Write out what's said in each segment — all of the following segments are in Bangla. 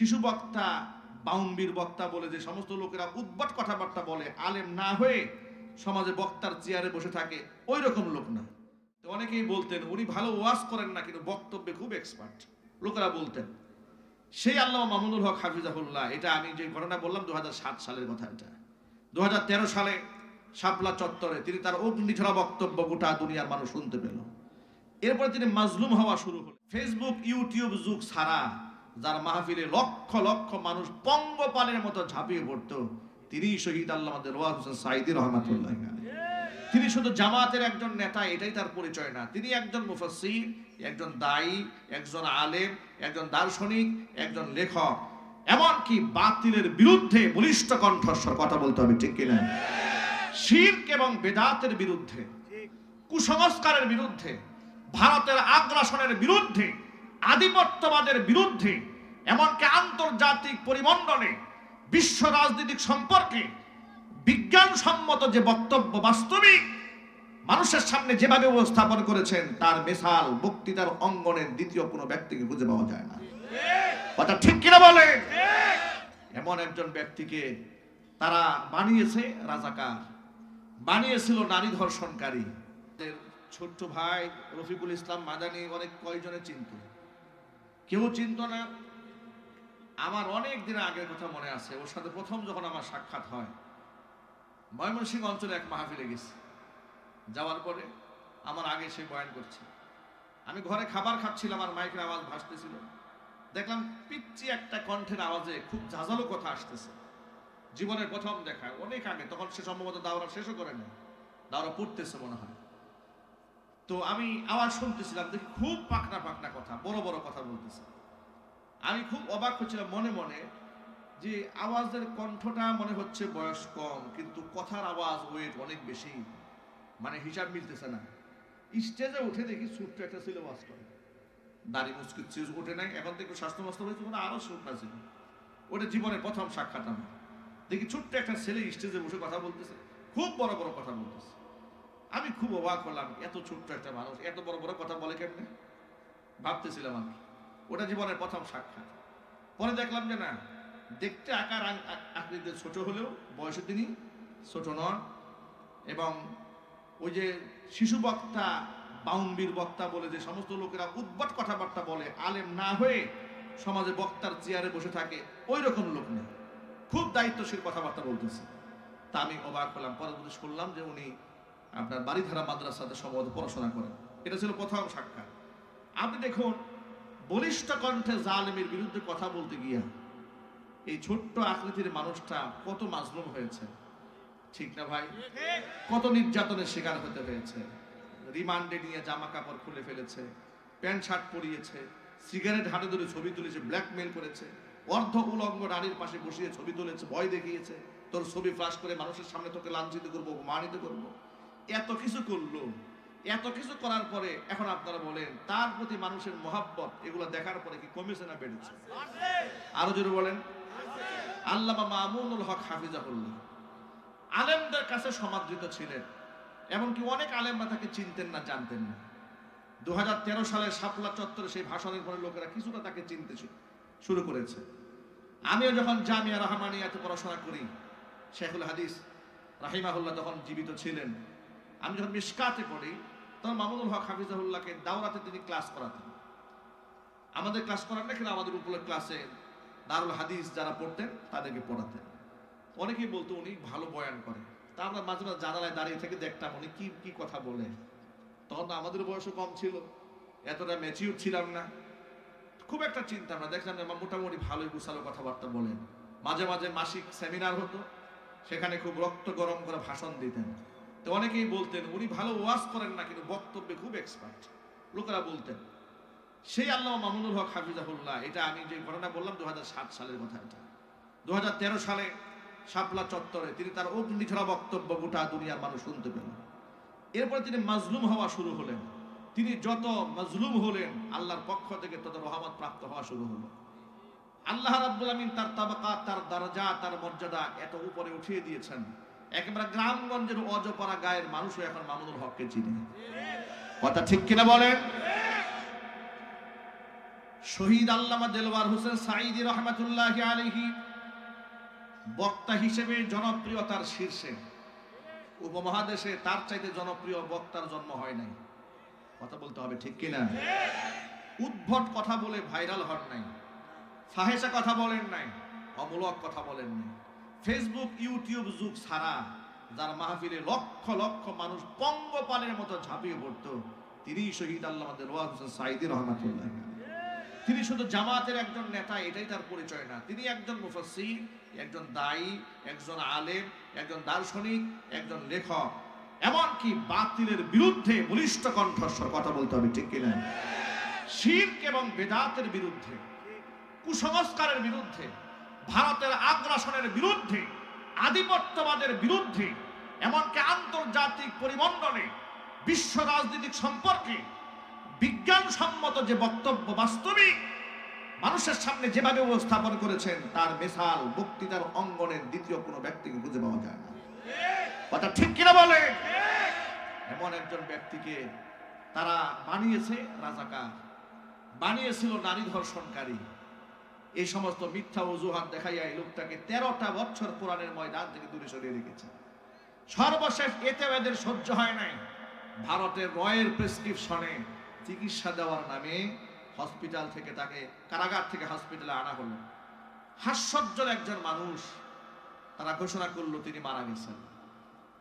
শিশু বক্তা বাউন্ডির বক্তা বলে যে সমস্ত লোকেরা উদ্ভট কথাবার্তা বলে, আলেম না হয়ে সমাজে বক্তার চেয়ারে বসে থাকে ওই রকম লোক না। অনেকেই বলতেন, উনি ভালো ওয়াজ করেন না, কিন্তু বক্তব্যে খুব এক্সপার্ট লোকেরা বলতেন, সেই আল্লাহ মামুনুল হক হাফিজাহুল্লাহ, এটা আমি যে ঘটনা বললাম দু হাজার সাত সালের কথা এটা। দু হাজার তেরো সালে শাপলা চত্বরে তিনি তার অগ্নিঝরা বক্তব্য গোটা দুনিয়ার মানুষ শুনতে পেল। এরপরে তিনি মাজলুম হওয়া শুরু হলো ফেসবুক, ইউটিউব যুগ ছাড়া যার মাহফিলে লক্ষ লক্ষ মানুষ পঙ্গপালের মতো ঝাঁপিয়ে পড়তো। তিনি শহীদ আল্লাহ রোয়াজ হোসেন সাইদি রহমাতুল্লাহ। তিনি শুধু জামাতের একজন নেতা, এটাই তার পরিচয় না। তিনি একজন মুফাসসির, একজন দায়ী, একজন আলেম, একজন দার্শনিক, একজন লেখক। এমনকি বাতিলের বিরুদ্ধে বলিষ্ঠ কণ্ঠস্বর কথা বলতে হবে, ঠিক কিনা? শির্ক এবং বেদাতের বিরুদ্ধে, কুসংস্কারের বিরুদ্ধে, ভারতের আগ্রাসনের বিরুদ্ধে, আধিপত্যবাদের বিরুদ্ধে এমনকি আন্তর্জাতিক পরিমণ্ডলে বিশ্ব রাজনৈতিক সম্পর্কে বিজ্ঞানসম্মত যে বক্তব্য বাস্তবিক, মানুষের সামনে যেভাবে উপস্থাপন করেছেন, তার মেশাল বক্তৃতার অঙ্গনের দ্বিতীয় কোনো ব্যক্তিকে খুঁজে পাওয়া যায় না। কথা ঠিক কিনা বলে? এমন একজন ব্যক্তিকে তারা বানিয়েছে, রাজাকার। বানিয়েছিল নারী ধর্ষণকারী। ছোট্ট ভাই রফিকুল ইসলাম মাদানি অনেক কয়জনে চিনত? কেউ চিনত না। আমার অনেক দিন আগের কথা মনে আছে, ওর সাথে প্রথম যখন আমার সাক্ষাৎ হয়, ময়মনসিংহ অঞ্চলে এক মাহফিলে গেছি। যাওয়ার পরে আমার আগে সে বয়ান করছে। আমি ঘরে খাবার খাচ্ছিলাম, আর মাইকের আওয়াজ ভাসতেছিল। দেখলাম পিচ্ছি একটা কণ্ঠের আওয়াজে খুব ঝাঁঝালো কথা আসতেছে। জীবনের প্রথম দেখা অনেক আগে, তখন সে সম্ভবত দাওরা শেষও করেনি। দাওরা পড়তেছে মনে হয়। তো আমি আওয়াজ শুনতেছিলাম, দেখি খুব পাকনা পাকনা কথা, বড় বড় কথা বলতেছে। আমি খুব অবাক হচ্ছিলাম মনে মনে যে আওয়াজের কণ্ঠটা মনে হচ্ছে বয়স কম, কিন্তু কথার আওয়াজ ওয়েট অনেক বেশি। মানে হিসাব মিলতেছে না। স্টেজে উঠে দেখি ছোট্ট একটা ছিল ওয়াজ করে দাড়ি মুসকিত ছিল ওঠে নাই, এখন একটু স্বাস্থ্য মস্ত হয়েছে মানে আরও শুকনা ছিল ওটা জীবনের প্রথম সাক্ষাৎ আমার। দেখি ছোট্ট একটা ছেলে স্টেজে বসে কথা বলতেছে, খুব বড় বড় কথা বলতেছে। আমি খুব অবাক হলাম, এত ছোট্ট একটা মানুষ, এত বড় বড় কথা বলে কেমনে? ভাবতেছিলাম আমি। ওটা জীবনের প্রথম সাক্ষাৎ। পরে দেখলাম যে না, দেখতে আকার আকৃতিতে ছোট হলেও বয়সে তিনি ছোট নন এবং ওই যে শিশু বক্তা বাউন্ডির বক্তা বলে যে সমস্ত লোকেরা উদ্ভট কথাবার্তা বলে, আলেম না হয়ে সমাজে বক্তার চেয়ারে বসে থাকে ওই রকম লোক নেই। খুব দায়িত্বশীল কথাবার্তা বলতেছে। তা আমি অবাক হলাম পরবর্তী করলাম যে উনি আপনার বাড়িধারা মাদ্রাসাতে সম্ভবত পড়াশোনা করেন। এটা ছিল প্রথম সাক্ষাৎ। আপনি দেখুন বলিষ্ঠ কণ্ঠে জালেমের বিরুদ্ধে কথা বলতে গিয়া এই ছোট্ট আকৃতির মানুষটা কত মাজলুম হয়েছে। ঠিক না ভাই? কত নির্যাতনের শিকার হতে হয়েছে। রিমান্ডে নিয়ে জামা কাপড় খুলে ফেলেছে, প্যান্ট শার্ট পরিয়েছে, সিগারেট হাতে ধরে ছবি তুলেছে ব্ল্যাকমেল করেছে, অর্ধ উলঙ্গ নারীর পাশে বসিয়ে ছবি তুলেছে, ভয় দেখিয়েছে, তোর ছবি ফ্লাশ করে মানুষের সামনে তোকে লাঞ্ছিত করব মানিত করব। এত কিছু করল। এত কিছু করার পরে এখন আপনারা বলেন, তার প্রতি মানুষের মহাব্বত, এগুলো দেখার পরে কি কমেছে না বেড়েছে? আরও জোরে বলেন। আল্লামা মামুনুল হক হাফিজাহুল্লাহ আলেমদের কাছে সমাদৃত ছিলেন, এমনকি অনেক আলেমরা তাকে চিনতেন না, জানতেন না। দু সালের শাপলা চত্বরে সেই ভাষণের পরে লোকেরা কিছুটা তাকে চিনতে শুরু করেছে। আমিও যখন জামিয়া রহমানিয়াতে পড়াশোনা করি, শেখুল হাদিস রাহিমাহুল্লাহ তখন জীবিত ছিলেন। আমি যখন মিসকাতে পড়ি, তখন মামুনুল হক হাফিজাহুল্লাহকে দাওরাতে তিনি ক্লাস করাতেন। আমাদের ক্লাস করান না কিন্তু আমাদের উপরে ক্লাসে দারুল হাদিস যারা পড়তেন, তাদেরকে পড়াতেন। অনেকেই বলতো, উনি ভালো বয়ান করে তা আমরা মাঝে মাঝে জানালায় দাঁড়িয়ে থেকে দেখতাম, উনি কি কি কথা বলে? তখন তো আমাদের বয়সও কম ছিল, এতটা ম্যাচিউর ছিলাম না। খুব একটা চিন্তা না দেখলাম যে মোটামুটি ভালোই গুছালো কথাবার্তা বলেন। মাঝে মাঝে মাসিক সেমিনার হতো, সেখানে খুব রক্ত গরম করে ভাষণ দিতেন। তো অনেকেই বলতেন, উনি ভালো ওয়াজ করেন না, কিন্তু বক্তব্যে খুব এক্সপার্ট লোকেরা বলতেন, সেই আল্লাহ মামুনুল হক হাফিজাহুল্লাহ, এটা আমি যে ঘটনা বললাম দুহাজার সাত সালের কথা এটা। দু সালে শাপলা চত্বরে তিনি তার অগ্নিঝরা বক্তব্য গোটা দুনিয়ার মানুষ শুনতে পেল। এরপরে তিনি মাজলুম হওয়া শুরু হলেন। তিনি যত মাজলুম হলেন, আল্লাহর পক্ষ থেকে তত রহমত প্রাপ্ত হওয়া শুরু হলো। আল্লাহ রাব্বুল আমিন তার তাবাকা তার দরজা, তার মর্যাদা এত উপরে উঠিয়ে দিয়েছেন। একেবারে গ্রামগঞ্জের অজপাড়া গায়ের মানুষও এখন মামুনুল হককে চিনে। কথা ঠিক কিনা বলেন? শহীদ আল্লামা দেলওয়ার হোসেন সাইদি রহমাতুল্লাহ আলহি বক্তা হিসেবে জনপ্রিয়তার শীর্ষে, উপমহাদেশে তার চাইতে জনপ্রিয় বক্তার জন্ম হয় নাই। কথা বলতে হবে ঠিক কিনা? উদ্ভট কথা বলে ভাইরাল হন নাই। ফাহেসা কথা বলেন নাই, অমূলক কথা বলেন নাই। ফেসবুক ইউটিউব যুগ ছাড়া যার মাহফিলে লক্ষ লক্ষ মানুষ পঙ্গপালের মতো ঝাঁপিয়ে পড়ত তিনি শহীদ আল্লাহ দেলওয়ার হোসেন সাইদি তিনি শুধু জামাতের একজন নেতা, এটাই তার পরিচয় না। তিনি একজন মুফাসসির, একজন দায়ী, একজন আলেম, একজন দার্শনিক, একজন লেখক। এমনকি বাতিলের বিরুদ্ধে বলিষ্ঠ কণ্ঠস্বর কথা বলতে হবে, ঠিক কিনা? শির্ক এবং বেদাতের বিরুদ্ধে, কুসংস্কারের বিরুদ্ধে ভারতের আগ্রাসনের বিরুদ্ধে, আধিপত্যবাদের বিরুদ্ধে, এমনকি আন্তর্জাতিক পরিমণ্ডলে বিশ্ব রাজনীতিক সম্পর্কে বিজ্ঞানসম্মত যে বক্তব্য বাস্তবিক, মানুষের সামনে যেভাবে উপস্থাপন করেছেন, তার মেশাল বক্তৃতার অঙ্গনের দ্বিতীয় কোনো ব্যক্তিকে খুঁজে পাওয়া যায় না। কথা ঠিক কিনা বলে? এমন একজন ব্যক্তিকে তারা বানিয়েছে রাজাকার, বানিয়েছিল নারী ধর্ষণকারী। এই সমস্ত মিথ্যা অজুহাত দেখাইয়া এই লোকটাকে তেরোটা বছর কোরআনের ময়দান থেকে দূরে সরিয়ে রেখেছে। সর্বশেষ এতে এদের সহ্য হয় নাই। ভারতের রয়ের প্রেসক্রিপশনে চিকিৎসা দেওয়ার নামে হসপিটাল থেকে তাকে, কারাগার থেকে হসপিটালে আনা হলো। হাস্যজ্জ্বল একজন মানুষ তারা ঘোষণা করল তিনি মারা গেছেন।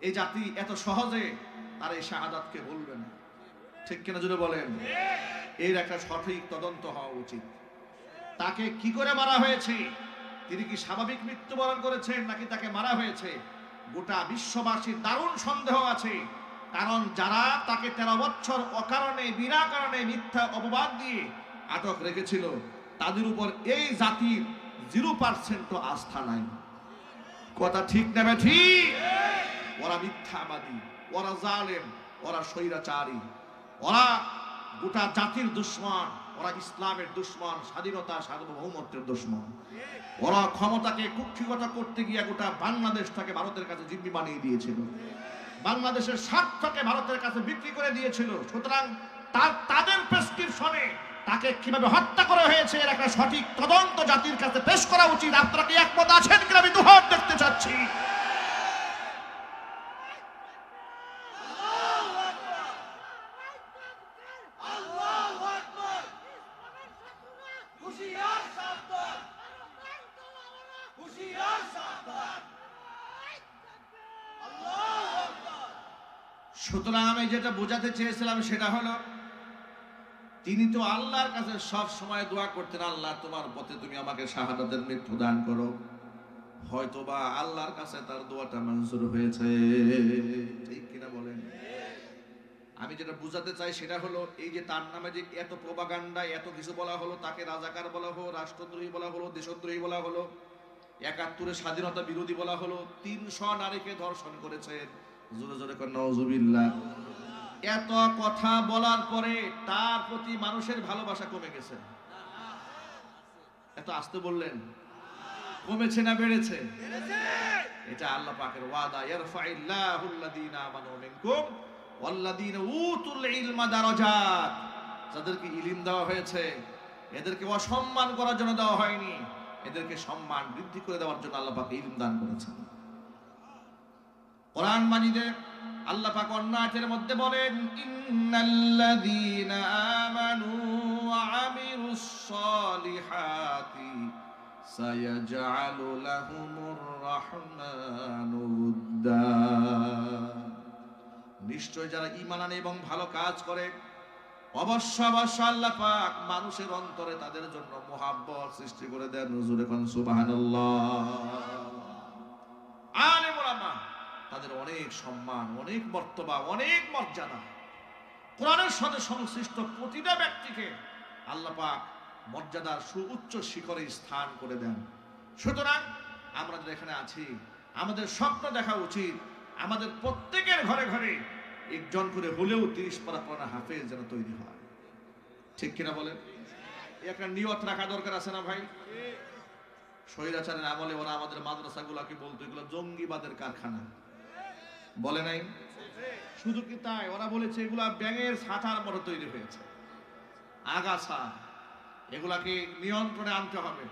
এই জাতি এত সহজে তার এই শাহাদাতকে বলবে না। ঠিক কিনা যদি বলেন? এর একটা সঠিক তদন্ত হওয়া উচিত। তাকে কি করে মারা হয়েছে? তিনি কি স্বাভাবিক মৃত্যুবরণ করেছেন নাকি তাকে মারা হয়েছে? গোটা বিশ্ববাসীর দারুণ সন্দেহ আছে। কারণ যারা তাকে তেরো বছর অকারণে বিনা কারণে মিথ্যা অপবাদ দিয়ে আটক রেখেছিল, তাদের উপর এই জাতির জিরো পার্সেন্ট আস্থা নাই। কথা ঠিক নেবে ঠিক? ওরা মিথ্যাবাদী, ওরা জালেম, ওরা স্বৈরাচারী, ওরা গোটা জাতির দুশ্মন। ওরা ইসলামের দুশ্মন, স্বাধীনতা, সার্বভৌমত্বের দুশ্মন। ওরা ক্ষমতাকে কুক্ষিগত করতে গিয়ে গোটা বাংলাদেশটাকে ভারতের কাছে জিম্মি বানিয়ে দিয়েছিল। বাংলাদেশের স্বার্থকে ভারতের কাছে বিক্রি করে দিয়েছিল। সুতরাং তার, তাদের প্রেসক্রিপশনে তাকে কীভাবে হত্যা করা হয়েছে, এর একটা সঠিক তদন্ত জাতির কাছে পেশ করা উচিত। আপনারা কি একমত আছেন কিনা আমি দুহাত দেখতে চাচ্ছি। সুতরাং আমি যেটা বোঝাতে চেয়েছিলাম সেটা হলো, তিনি তো আল্লাহর কাছে সব সময় দোয়া করতেন, আল্লাহ, তোমার পথে তুমি আমাকে শাহাদাতের মৃত্যু দান করো। হয়তোবা আল্লাহর কাছে তার দোয়াটা মঞ্জুর হয়েছে। ঠিক কিনা বলেন? আমি যেটা বুঝাতে চাই সেটা হলো, এই যে তার নামে যে এত প্রবাগান্ডা, এত কিছু বলা হলো, তাকে রাজাকার বলা হলো, রাষ্ট্রদ্রোহী বলা হলো, দেশদ্রোহী বলা হলো, একাত্তরের স্বাধীনতা বিরোধী বলা হলো, তিনশো নারীকে ধর্ষণ করেছেন জোরে জোরে এত কথা বলার পরে তার প্রতি মানুষের ভালোবাসা কমে গেছে। এত আসতে বললেন, কমেছে না বেড়েছে? এটা আল্লাহ পাকের ওয়াদা আমানু মিনকুম ওয়াল্লাযীনা উতুল ইলমা দারাজাত। যাদেরকে ইলম দেওয়া হয়েছে, এদেরকে অসম্মান করার জন্য দেওয়া হয়নি, এদেরকে সম্মান বৃদ্ধি করে দেওয়ার জন্য আল্লাহ পাক ইলম দান করেছেন। কোরআন মাজিদে আল্লাহ পাক অন্য আয়াতের মধ্যে বলেন, ইন্নাল্লাযীনা আমানু ওয়া আমিলুস সালিহাতি সায়াজআলু লাহুমুর রাহমানু উদ্দা. নিশ্চয় যারা ঈমান আনে এবং ভালো কাজ করে অবশ্য অবশ্য আল্লাহ পাক মানুষের অন্তরে তাদের জন্য মোহাব্বত সৃষ্টি করে দেন। হুজুর এখন সুবহানাল্লাহ। তাদের অনেক সম্মান অনেক মর্তবা অনেক মর্যাদা। কোরআনের সাথে সংশ্লিষ্ট প্রতিটা ব্যক্তিকে আল্লাহ পাক মর্যাদার সুউচ্চ শিখরে স্থান করে দেন। সুতরাং আমরা যারা এখানে আছি আমাদের স্বপ্ন দেখা উচিত আমাদের প্রত্যেকের ঘরে ঘরে একজন করে হলেও তিরিশ পারা পড়া হাফেজ যেন তৈরি হয়। ঠিক কিনা বলেন? একটা নিয়ত রাখা দরকার আছে না ভাই? স্বৈরাচারের আমলে ওরা আমাদের মাদ্রাসাগুলোকে বলতো এগুলো জঙ্গিবাদের কারখানা। বলে নাই? শুধু কি তাই? ওরা বলেছে এগুলা ব্যাঙের ছাতার মতো তৈরি হয়েছে। আগাছা, এগুলাকে নিয়ন্ত্রণে আনতে হবে।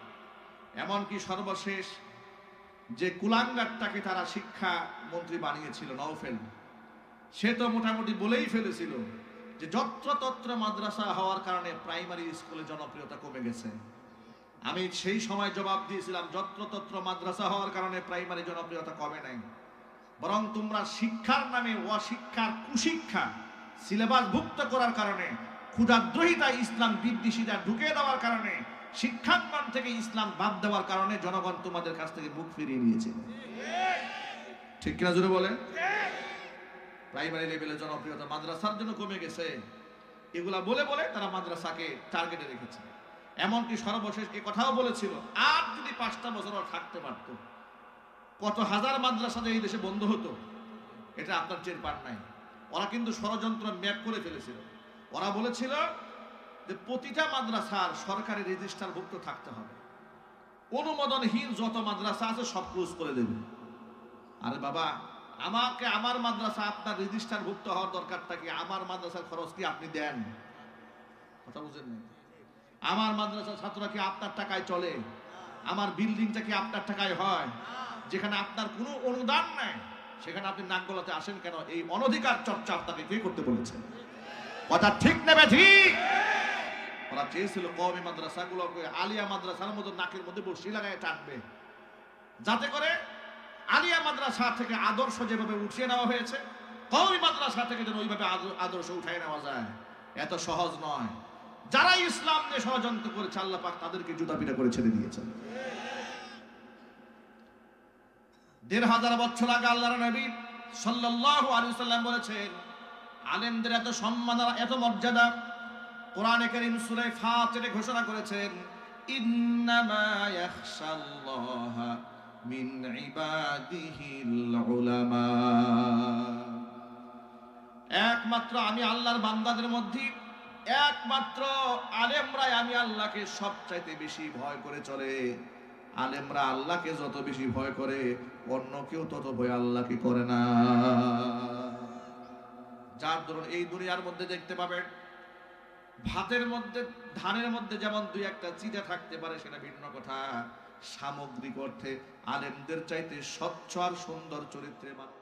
এমনকি সর্বশেষ যে কুলাঙ্গারটাকে তারা শিক্ষা মন্ত্রী বানিয়েছিল, নওফেল, সে তো মোটামুটি বলেই ফেলেছিল যে যত্রতত্র মাদ্রাসা হওয়ার কারণে প্রাইমারি স্কুলে জনপ্রিয়তা কমে গেছে। আমি সেই সময় জবাব দিয়েছিলাম, যত্রতত্র মাদ্রাসা হওয়ার কারণে প্রাইমারি জনপ্রিয়তা কমে নাই। বরং তোমরা শিক্ষার নামে অশিক্ষার কুশিক্ষা সিলেবাস ভুক্ত করার কারণে ক্ষুদাদ্রোহিতা ইসলাম বিদ্বেষীরা ঢুকে দেওয়ার কারণে শিক্ষাঙ্গন থেকে ইসলাম বাদ দেওয়ার কারণে জনগণ তোমাদের কাছ থেকে মুখ ফিরিয়ে নিয়েছে। ঠিক কিনা জোরে বলেন? প্রাইমারি লেভেলে জনপ্রিয়তা মাদ্রাসার জন্য কমে গেছে। এগুলা বলে বলে তারা মাদ্রাসাকে টার্গেটে রেখেছে। এমনকি সর্বশেষ এ কথাও বলেছিল, আর যদি পাঁচটা বছর থাকতে পারতো। কত হাজার মাদ্রাসা যে এই দেশে বন্ধ হতো, এটা আপনার টের পান নাই। ওরা কিন্তু ষড়যন্ত্র ম্যাপ করে ফেলেছিল। ওরা বলেছিল যে প্রতিটা মাদ্রাসার সরকারি রেজিস্টার ভুক্ত থাকতে হবে। অনুমোদনহীন যত মাদ্রাসা আছে সব ক্লোজ করে দেবে। আরে বাবা, আমাকে আমার মাদ্রাসা, আপনার রেজিস্টার ভুক্ত হওয়ার দরকারটা কি? আমার মাদ্রাসার খরচ কি আপনি দেন? কথা বুঝেন না আমার মাদ্রাসার ছাত্ররা কি আপনার টাকায় চলে? আমার বিল্ডিংটা কি আপনার টাকায় হয়? যেখানে আপনার কোনো অনুদান নাই, সেখানে আপনি নাক গলাতে আসেন কেন? এই অনধিকার চর্চা আপনাকে কে করতে বলেছে কথা ঠিক নেবে ঠিক? ওরা চেয়েছিল কওমি মাদ্রাসাগুলোকে আলিয়া মাদ্রাসার মতো নাকের মধ্যে বসি লাগায় টানবে। যাতে করে আলিয়া মাদ্রাসা থেকে আদর্শ যেভাবে উঠিয়ে নেওয়া হয়েছে, কওমি মাদ্রাসা থেকে যেন ওইভাবে আদ- আদর্শ উঠাই নেওয়া যায়। এত সহজ নয়। যারা ইসলাম নিয়ে ষড়যন্ত্র করেছে, আল্লাহ পাক তাদেরকে জুতা পিটা করে ছেড়ে দিয়েছেন। দেড় হাজার বছর আগে আল্লাহর নবী আলাইহি সাল্লাম বলেছেন, আলেমদের এত সম্মান এত মর্যাদা কোরআনে কারীম সূরা ফাতিরে ঘোষণা করেছেন একমাত্র আমি আল্লাহর বান্দাদের মধ্যে, একমাত্র আলেমরাই আমি আল্লাহকে সবচাইতে বেশি ভয় করে চলে। আলেমরা আল্লাহকে যত বেশি ভয় করে অন্য কেউ তত ভয় আল্লাহকে করে না? যার ধরুন এই দুনিয়ার মধ্যে দেখতে পাবেন, ভাতের মধ্যে, ধানের মধ্যে যেমন দুই একটা চিটা থাকতে পারে, সেটা ভিন্ন কথা। সামগ্রিক অর্থে আলেমদের চাইতে স্বচ্ছ আর সুন্দর চরিত্রে মানুষ